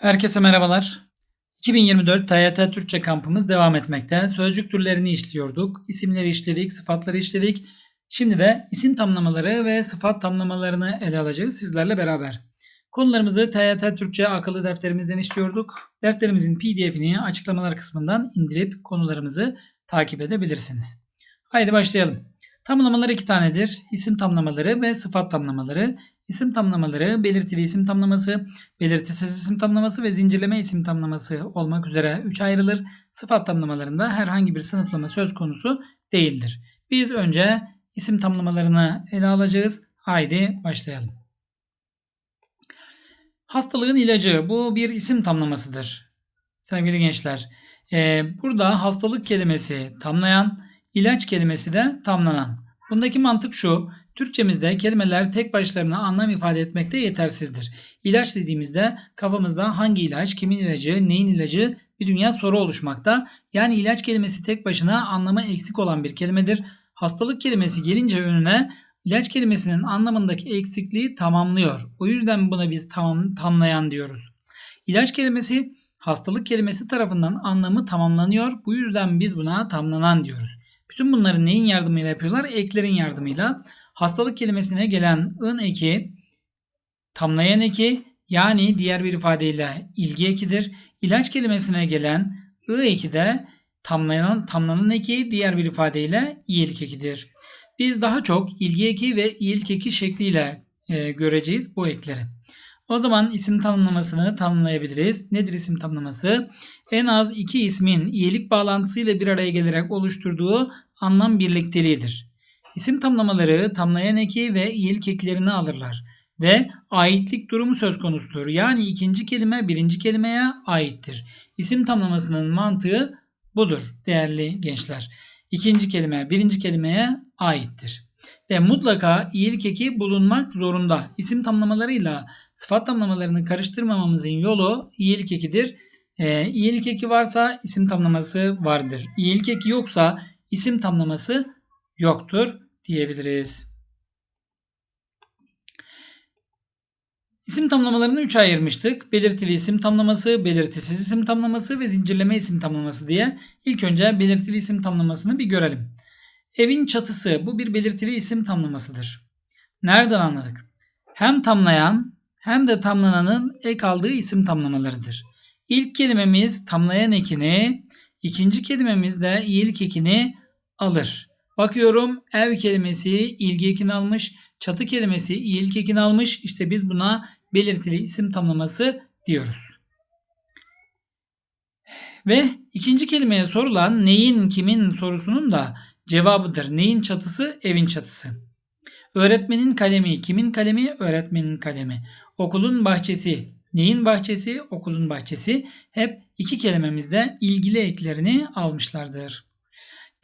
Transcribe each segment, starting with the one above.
Herkese merhabalar. 2024 TYT Türkçe kampımız devam etmekte. Sözcük türlerini işliyorduk. İsimleri işledik, sıfatları işledik. Şimdi de isim tamlamaları ve sıfat tamlamalarını ele alacağız sizlerle beraber. Konularımızı TYT Türkçe akıllı defterimizden işliyorduk. Defterimizin PDF'ini açıklamalar kısmından indirip konularımızı takip edebilirsiniz. Haydi başlayalım. Tamlamalar iki tanedir. İsim tamlamaları ve sıfat tamlamaları. İsim tamlamaları belirtili isim tamlaması, belirtisiz isim tamlaması ve zincirleme isim tamlaması olmak üzere 3 ayrılır. Sıfat tamlamalarında herhangi bir sınıflama söz konusu değildir. Biz önce isim tamlamalarını ele alacağız. Haydi başlayalım. Hastalığın ilacı bu bir isim tamlamasıdır. Sevgili gençler, burada hastalık kelimesi tamlayan, ilaç kelimesi de tamlanan. Bundaki mantık şu. Türkçemizde kelimeler tek başlarına anlam ifade etmekte yetersizdir. İlaç dediğimizde kafamızda hangi ilaç, kimin ilacı, neyin ilacı bir dünya soru oluşmakta. Yani ilaç kelimesi tek başına anlamı eksik olan bir kelimedir. Hastalık kelimesi gelince önüne ilaç kelimesinin anlamındaki eksikliği tamamlıyor. O yüzden buna biz tamam, tamlayan diyoruz. İlaç kelimesi hastalık kelimesi tarafından anlamı tamamlanıyor. Bu yüzden biz buna tamlanan diyoruz. Bütün bunları neyin yardımıyla yapıyorlar? Eklerin yardımıyla. Hastalık kelimesine gelen ın eki tamlayan eki yani diğer bir ifadeyle ilgi ekidir. İlaç kelimesine gelen ı eki de tamlayan, tamlanan eki diğer bir ifadeyle iyilik ekidir. Biz daha çok ilgi eki ve iyilik eki şekliyle e, göreceğiz bu ekleri. O zaman isim tanımlamasını tanımlayabiliriz. Nedir isim tanımlaması? En az iki ismin iyilik bağlantısıyla bir araya gelerek oluşturduğu anlam birlikteliğidir. İsim tamlamaları tamlayan eki ve iyilik eklerini alırlar ve aitlik durumu söz konusudur. Yani ikinci kelime birinci kelimeye aittir. İsim tamlamasının mantığı budur değerli gençler. İkinci kelime birinci kelimeye aittir. Ve mutlaka iyilik eki bulunmak zorunda. İsim tamlamalarıyla sıfat tamlamalarını karıştırmamamızın yolu iyilik ekidir. E, iyilik eki varsa isim tamlaması vardır. İyilik eki yoksa isim tamlaması yoktur diyebiliriz. İsim tamlamalarını 3'e ayırmıştık. Belirtili isim tamlaması, belirtisiz isim tamlaması ve zincirleme isim tamlaması diye. İlk önce belirtili isim tamlamasını bir görelim. Evin çatısı bu bir belirtili isim tamlamasıdır. Nereden anladık? Hem tamlayan hem de tamlananın ek aldığı isim tamlamalarıdır. İlk kelimemiz tamlayan ekini, ikinci kelimemiz de iyilik ekini alır. Bakıyorum ev kelimesi ilgi ekini almış, çatı kelimesi iyilik ekini almış. İşte biz buna belirtili isim tamlaması diyoruz. Ve ikinci kelimeye sorulan neyin kimin sorusunun da cevabıdır. Neyin çatısı? Evin çatısı. Öğretmenin kalemi, kimin kalemi? Öğretmenin kalemi. Okulun bahçesi, neyin bahçesi? Okulun bahçesi. Hep iki kelimemizde ilgili eklerini almışlardır.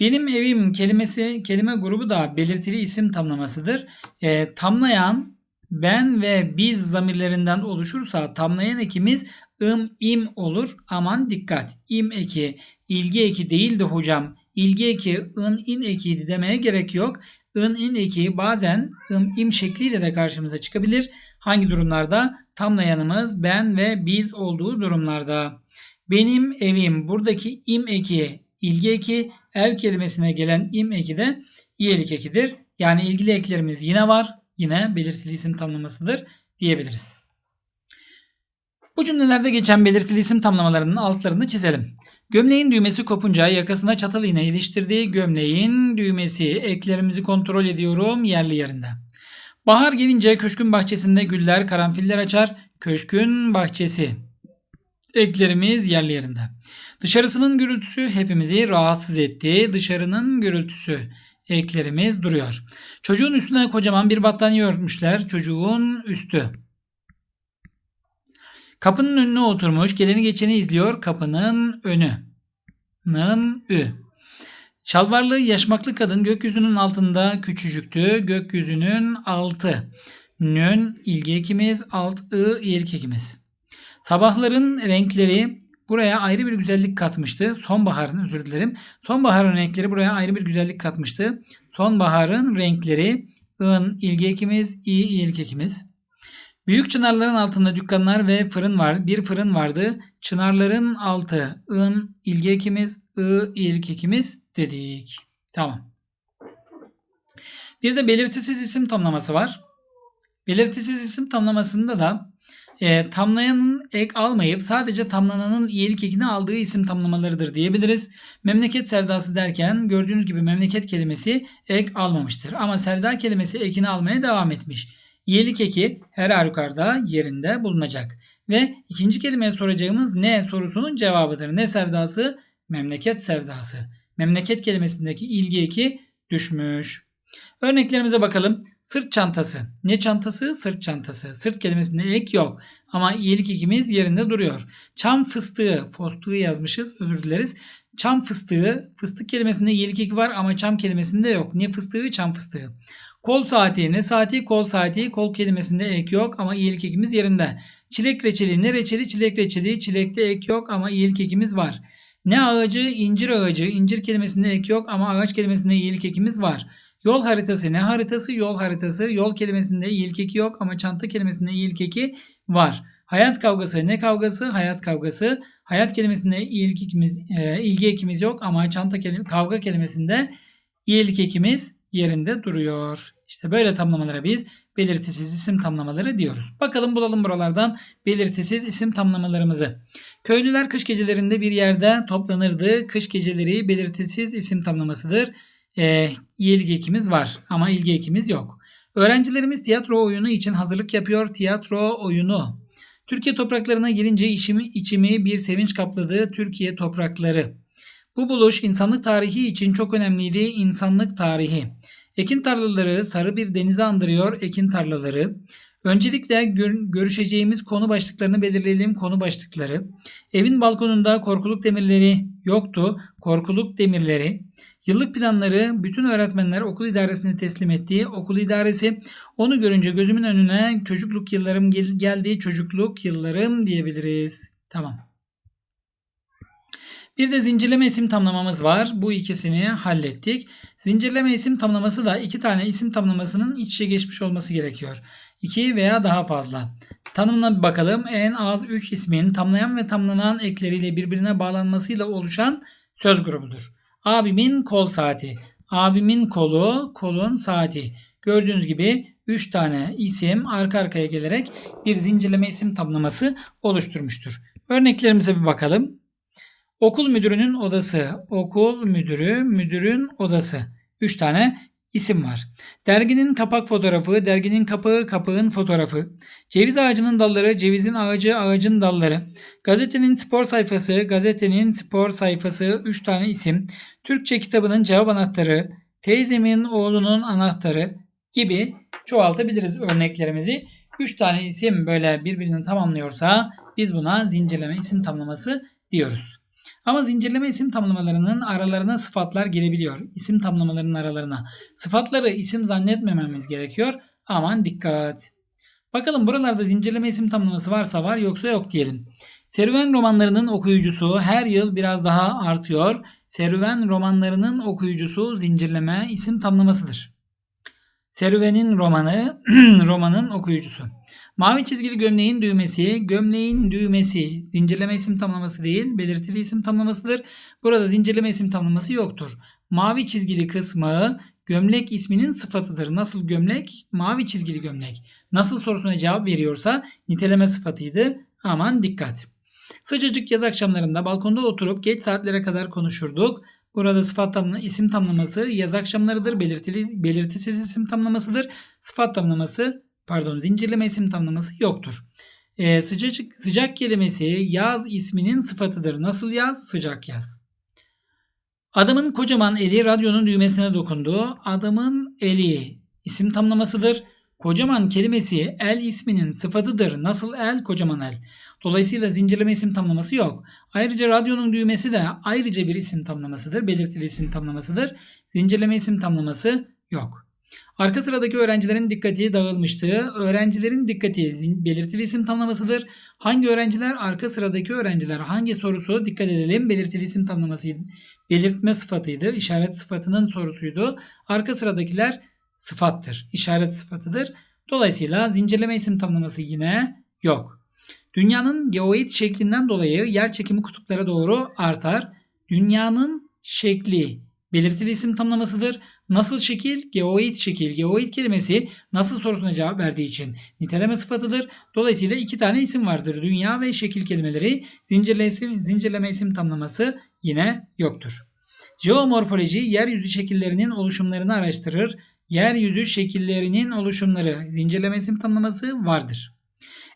Benim evim kelimesi, kelime grubu da belirtili isim tamlamasıdır. E, tamlayan ben ve biz zamirlerinden oluşursa tamlayan ekimiz ım im olur. Aman dikkat. im eki ilgi eki değildi hocam. İlgi eki ın in ekiydi demeye gerek yok. ın in eki bazen ım im şekliyle de karşımıza çıkabilir. Hangi durumlarda? Tamlayanımız ben ve biz olduğu durumlarda. Benim evim buradaki im eki ilgi eki ev kelimesine gelen im eki de iyilik ekidir. Yani ilgili eklerimiz yine var. Yine belirtili isim tamlamasıdır diyebiliriz. Bu cümlelerde geçen belirtili isim tamlamalarının altlarını çizelim. Gömleğin düğmesi kopunca yakasına çatal iğne iliştirdiği gömleğin düğmesi. Eklerimizi kontrol ediyorum yerli yerinde. Bahar gelince köşkün bahçesinde güller, karanfiller açar. Köşkün bahçesi. Eklerimiz yerli yerinde. Dışarısının gürültüsü hepimizi rahatsız etti. Dışarının gürültüsü eklerimiz duruyor. Çocuğun üstüne kocaman bir battaniye örtmüşler. Çocuğun üstü. Kapının önüne oturmuş. Geleni geçeni izliyor. Kapının önü. Nın ü. Şalvarlı yaşmaklı kadın gökyüzünün altında küçücüktü. Gökyüzünün altı. Nün ilgi ekimiz. Alt ı iyilik ekimiz. Sabahların renkleri buraya ayrı bir güzellik katmıştı. Sonbaharın özür dilerim. Sonbaharın renkleri buraya ayrı bir güzellik katmıştı. Sonbaharın renkleri ın ilgi ekimiz, i iyilik ekimiz. Büyük çınarların altında dükkanlar ve fırın var. Bir fırın vardı. Çınarların altı ın ilgi ekimiz, ı ilk ekimiz dedik. Tamam. Bir de belirtisiz isim tamlaması var. Belirtisiz isim tamlamasında da e, tamlayanın ek almayıp sadece tamlananın iyilik ekini aldığı isim tamlamalarıdır diyebiliriz. Memleket sevdası derken gördüğünüz gibi memleket kelimesi ek almamıştır. Ama sevda kelimesi ekini almaya devam etmiş. İyilik eki her halükarda yerinde bulunacak. Ve ikinci kelimeye soracağımız ne sorusunun cevabıdır. Ne sevdası? Memleket sevdası. Memleket kelimesindeki ilgi eki düşmüş. Örneklerimize bakalım. Sırt çantası. Ne çantası? Sırt çantası. Sırt kelimesinde ek yok. Ama iyilik ikimiz yerinde duruyor. Çam fıstığı. Fostığı yazmışız. Özür dileriz. Çam fıstığı. Fıstık kelimesinde iyilik eki var ama çam kelimesinde yok. Ne fıstığı? Çam fıstığı. Kol saati. Ne saati? Kol saati. Kol kelimesinde ek yok ama iyilik ekimiz yerinde. Çilek reçeli. Ne reçeli? Çilek reçeli. Çilekte ek yok ama iyilik ekimiz var. Ne ağacı? İncir ağacı. İncir kelimesinde ek yok ama ağaç kelimesinde iyilik ekimiz var. Yol haritası ne haritası? Yol haritası. Yol kelimesinde ilk eki yok ama çanta kelimesinde ilk eki var. Hayat kavgası ne kavgası? Hayat kavgası. Hayat kelimesinde ilk ekimiz, e, ilgi ekimiz yok ama çanta kelime, kavga kelimesinde ilk ekimiz yerinde duruyor. İşte böyle tamlamalara biz belirtisiz isim tamlamaları diyoruz. Bakalım bulalım buralardan belirtisiz isim tamlamalarımızı. Köylüler kış gecelerinde bir yerde toplanırdı. Kış geceleri belirtisiz isim tamlamasıdır e, ilgi ekimiz var ama ilgi ekimiz yok. Öğrencilerimiz tiyatro oyunu için hazırlık yapıyor. Tiyatro oyunu. Türkiye topraklarına girince işimi, içimi bir sevinç kapladı. Türkiye toprakları. Bu buluş insanlık tarihi için çok önemliydi. İnsanlık tarihi. Ekin tarlaları sarı bir denize andırıyor. Ekin tarlaları. Öncelikle gör, görüşeceğimiz konu başlıklarını belirleyelim. Konu başlıkları. Evin balkonunda korkuluk demirleri yoktu. Korkuluk demirleri. Yıllık planları bütün öğretmenler okul idaresine teslim ettiği okul idaresi onu görünce gözümün önüne çocukluk yıllarım gel geldi çocukluk yıllarım diyebiliriz. Tamam. Bir de zincirleme isim tamlamamız var. Bu ikisini hallettik. Zincirleme isim tamlaması da iki tane isim tamlamasının iç içe geçmiş olması gerekiyor. İki veya daha fazla. Tanımına bir bakalım. En az 3 ismin tamlayan ve tamlanan ekleriyle birbirine bağlanmasıyla oluşan söz grubudur. Abimin kol saati. Abimin kolu, kolun saati. Gördüğünüz gibi 3 tane isim arka arkaya gelerek bir zincirleme isim tamlaması oluşturmuştur. Örneklerimize bir bakalım. Okul müdürünün odası, okul müdürü, müdürün odası. 3 tane isim var. Derginin kapak fotoğrafı, derginin kapağı, kapağın fotoğrafı. Ceviz ağacının dalları, cevizin ağacı, ağacın dalları. Gazetenin spor sayfası, gazetenin spor sayfası 3 tane isim. Türkçe kitabının cevap anahtarı, teyzemin oğlunun anahtarı gibi çoğaltabiliriz örneklerimizi. 3 tane isim böyle birbirini tamamlıyorsa biz buna zincirleme isim tamlaması diyoruz. Ama zincirleme isim tamlamalarının aralarına sıfatlar girebiliyor. İsim tamlamalarının aralarına. Sıfatları isim zannetmememiz gerekiyor. Aman dikkat. Bakalım buralarda zincirleme isim tamlaması varsa var yoksa yok diyelim. Serüven romanlarının okuyucusu her yıl biraz daha artıyor. Serüven romanlarının okuyucusu zincirleme isim tamlamasıdır. Serüvenin romanı, romanın okuyucusu. Mavi çizgili gömleğin düğmesi, gömleğin düğmesi zincirleme isim tamlaması değil, belirtili isim tamlamasıdır. Burada zincirleme isim tamlaması yoktur. Mavi çizgili kısmı gömlek isminin sıfatıdır. Nasıl gömlek? Mavi çizgili gömlek. Nasıl sorusuna cevap veriyorsa niteleme sıfatıydı. Aman dikkat. Sıcacık yaz akşamlarında balkonda oturup geç saatlere kadar konuşurduk. Burada sıfat tamlaması, isim tamlaması yaz akşamlarıdır. Belirtili, belirtisiz isim tamlamasıdır. Sıfat tamlaması pardon zincirleme isim tamlaması yoktur. Ee, sıcacık, sıcak kelimesi yaz isminin sıfatıdır. Nasıl yaz? Sıcak yaz. Adamın kocaman eli radyonun düğmesine dokundu. Adamın eli isim tamlamasıdır. Kocaman kelimesi el isminin sıfatıdır. Nasıl el? Kocaman el. Dolayısıyla zincirleme isim tamlaması yok. Ayrıca radyonun düğmesi de ayrıca bir isim tamlamasıdır. Belirtili isim tamlamasıdır. Zincirleme isim tamlaması yok. Arka sıradaki öğrencilerin dikkati dağılmıştı. Öğrencilerin dikkati belirtili isim tamlamasıdır. Hangi öğrenciler? Arka sıradaki öğrenciler. Hangi sorusu? Dikkat edelim. Belirtili isim tamlamasıydı. Belirtme sıfatıydı. İşaret sıfatının sorusuydu. Arka sıradakiler sıfattır. İşaret sıfatıdır. Dolayısıyla zincirleme isim tamlaması yine yok. Dünyanın geoid şeklinden dolayı yer çekimi kutuplara doğru artar. Dünyanın şekli belirtili isim tamlamasıdır. Nasıl şekil? Geoid şekil. Geoid kelimesi nasıl sorusuna cevap verdiği için niteleme sıfatıdır. Dolayısıyla iki tane isim vardır. Dünya ve şekil kelimeleri zincirleme isim, zincirleme isim tamlaması yine yoktur. Jeomorfoloji yeryüzü şekillerinin oluşumlarını araştırır. Yeryüzü şekillerinin oluşumları zincirleme isim tamlaması vardır.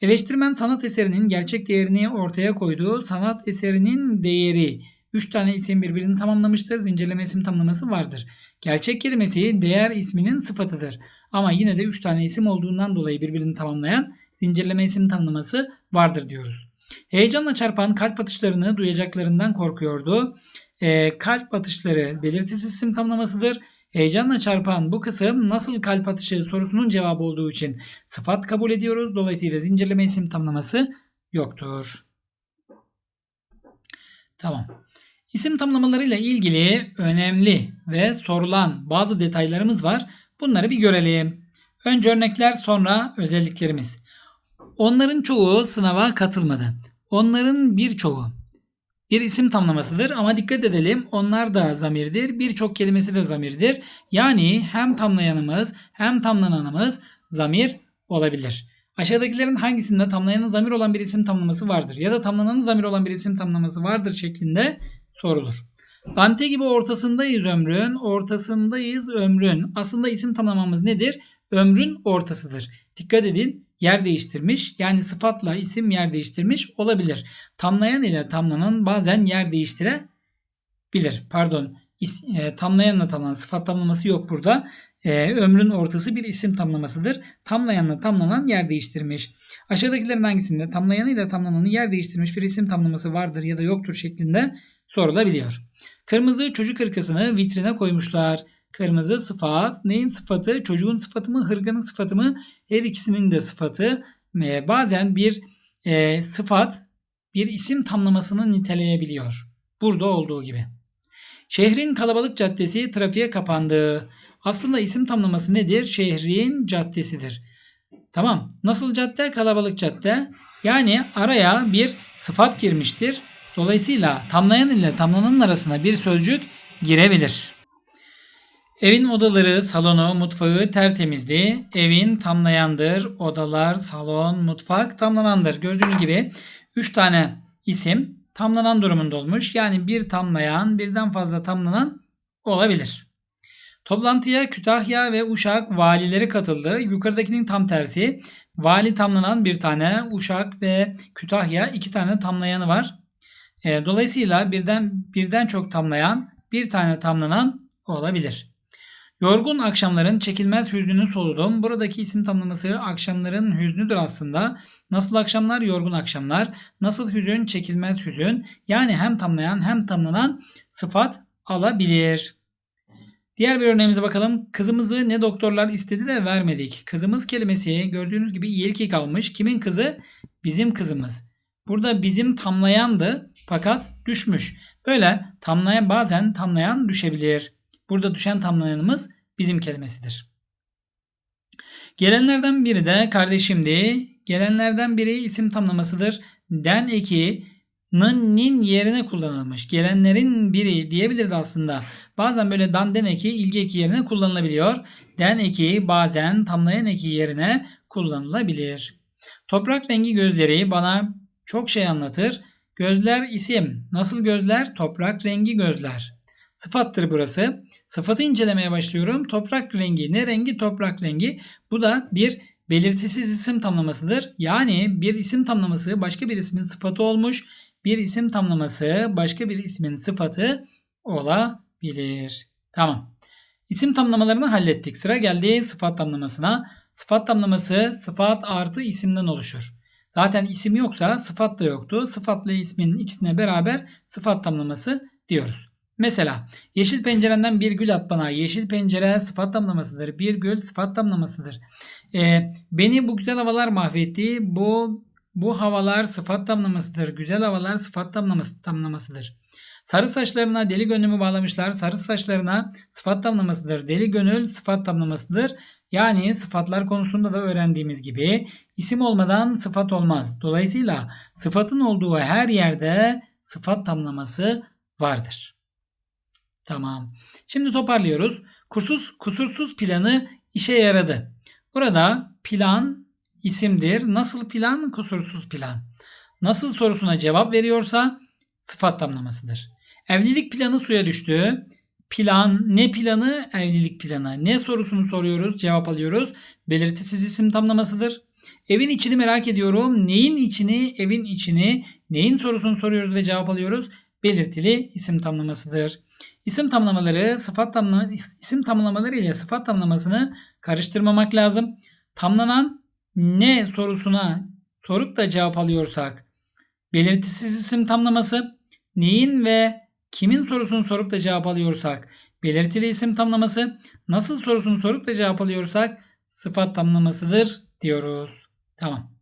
Eleştirmen sanat eserinin gerçek değerini ortaya koyduğu sanat eserinin değeri 3 tane isim birbirini tamamlamıştır. Zincirleme isim tamlaması vardır. Gerçek kelimesi değer isminin sıfatıdır. Ama yine de 3 tane isim olduğundan dolayı birbirini tamamlayan zincirleme isim tamlaması vardır diyoruz. Heyecanla çarpan kalp atışlarını duyacaklarından korkuyordu. E, kalp atışları belirtisiz isim tamlamasıdır. Heyecanla çarpan bu kısım nasıl kalp atışı sorusunun cevabı olduğu için sıfat kabul ediyoruz. Dolayısıyla zincirleme isim tamlaması yoktur. Tamam. İsim tamlamalarıyla ilgili önemli ve sorulan bazı detaylarımız var. Bunları bir görelim. Önce örnekler sonra özelliklerimiz. Onların çoğu sınava katılmadı. Onların birçoğu bir isim tamlamasıdır ama dikkat edelim onlar da zamirdir. Birçok kelimesi de zamirdir. Yani hem tamlayanımız hem tamlananımız zamir olabilir. Aşağıdakilerin hangisinde tamlayanın zamir olan bir isim tamlaması vardır ya da tamlananın zamir olan bir isim tamlaması vardır şeklinde sorulur. Dante gibi ortasındayız ömrün, ortasındayız ömrün. Aslında isim tamlamamız nedir? Ömrün ortasıdır. Dikkat edin yer değiştirmiş yani sıfatla isim yer değiştirmiş olabilir. Tamlayan ile tamlanan bazen yer değiştirebilir. Pardon e, tamlayanla tamlanan sıfat tamlaması yok burada. E, ömrün ortası bir isim tamlamasıdır. Tamlayanla tamlanan yer değiştirmiş. Aşağıdakilerin hangisinde tamlayanı ile tamlananı yer değiştirmiş bir isim tamlaması vardır ya da yoktur şeklinde sorulabiliyor. Kırmızı çocuk hırkasını vitrine koymuşlar. Kırmızı sıfat. Neyin sıfatı? Çocuğun sıfatı mı? Hırkanın sıfatı mı? Her ikisinin de sıfatı. E, bazen bir e, sıfat bir isim tamlamasını niteleyebiliyor. Burada olduğu gibi. Şehrin kalabalık caddesi trafiğe kapandı. Aslında isim tamlaması nedir? Şehrin caddesidir. Tamam. Nasıl cadde? Kalabalık cadde. Yani araya bir sıfat girmiştir. Dolayısıyla tamlayan ile tamlananın arasına bir sözcük girebilir. Evin odaları, salonu, mutfağı tertemizdi. Evin tamlayandır. Odalar, salon, mutfak tamlanandır. Gördüğünüz gibi 3 tane isim tamlanan durumunda olmuş. Yani bir tamlayan, birden fazla tamlanan olabilir. Toplantıya Kütahya ve Uşak valileri katıldı. Yukarıdakinin tam tersi. Vali tamlanan bir tane, Uşak ve Kütahya iki tane tamlayanı var. E, dolayısıyla birden birden çok tamlayan, bir tane tamlanan olabilir. Yorgun akşamların çekilmez hüznünü soludum. Buradaki isim tamlaması akşamların hüznüdür aslında. Nasıl akşamlar? Yorgun akşamlar. Nasıl hüzün? Çekilmez hüzün. Yani hem tamlayan hem tamlanan sıfat alabilir. Diğer bir örneğimize bakalım. Kızımızı ne doktorlar istedi de vermedik. Kızımız kelimesi gördüğünüz gibi ilki kalmış. Kimin kızı? Bizim kızımız. Burada bizim tamlayandı fakat düşmüş. Böyle tamlayan bazen tamlayan düşebilir. Burada düşen tamlayanımız bizim kelimesidir. Gelenlerden biri de kardeşimdi. Gelenlerden biri isim tamlamasıdır. Den eki nin yerine kullanılmış. Gelenlerin biri diyebilirdi aslında. Bazen böyle dan den eki ilgi eki yerine kullanılabiliyor. Den eki bazen tamlayan eki yerine kullanılabilir. Toprak rengi gözleri bana çok şey anlatır. Gözler isim. Nasıl gözler? Toprak rengi gözler. Sıfattır burası. Sıfatı incelemeye başlıyorum. Toprak rengi. Ne rengi? Toprak rengi. Bu da bir belirtisiz isim tamlamasıdır. Yani bir isim tamlaması başka bir ismin sıfatı olmuş. Bir isim tamlaması başka bir ismin sıfatı olabilir. Tamam. İsim tamlamalarını hallettik. Sıra geldi sıfat tamlamasına. Sıfat tamlaması sıfat artı isimden oluşur. Zaten isim yoksa sıfat da yoktu. Sıfatla ismin ikisine beraber sıfat tamlaması diyoruz. Mesela yeşil pencerenden bir gül at bana. Yeşil pencere sıfat tamlamasıdır. Bir gül sıfat tamlamasıdır. Ee, beni bu güzel havalar mahvetti. Bu bu havalar sıfat tamlamasıdır. Güzel havalar sıfat tamlaması, tamlamasıdır. Sarı saçlarına deli gönlümü bağlamışlar. Sarı saçlarına sıfat tamlamasıdır. Deli gönül sıfat tamlamasıdır. Yani sıfatlar konusunda da öğrendiğimiz gibi isim olmadan sıfat olmaz. Dolayısıyla sıfatın olduğu her yerde sıfat tamlaması vardır. Tamam. Şimdi toparlıyoruz. Kursuz, kusursuz planı işe yaradı. Burada plan isimdir. Nasıl plan? Kusursuz plan. Nasıl sorusuna cevap veriyorsa sıfat tamlamasıdır. Evlilik planı suya düştü. Plan ne planı? Evlilik planı. Ne sorusunu soruyoruz, cevap alıyoruz. Belirtisiz isim tamlamasıdır. Evin içini merak ediyorum. Neyin içini? Evin içini. Neyin sorusunu soruyoruz ve cevap alıyoruz. Belirtili isim tamlamasıdır. İsim tamlamaları, sıfat tamlama, isim tamlamaları ile sıfat tamlamasını karıştırmamak lazım. Tamlanan ne sorusuna sorup da cevap alıyorsak belirtisiz isim tamlaması, neyin ve kimin sorusunu sorup da cevap alıyorsak belirtili isim tamlaması, nasıl sorusunu sorup da cevap alıyorsak sıfat tamlamasıdır diyoruz. Tamam.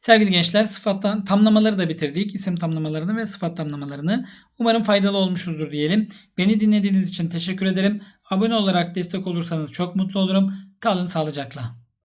Sevgili gençler sıfattan tamlamaları da bitirdik. İsim tamlamalarını ve sıfat tamlamalarını. Umarım faydalı olmuşuzdur diyelim. Beni dinlediğiniz için teşekkür ederim. Abone olarak destek olursanız çok mutlu olurum. Kalın sağlıcakla.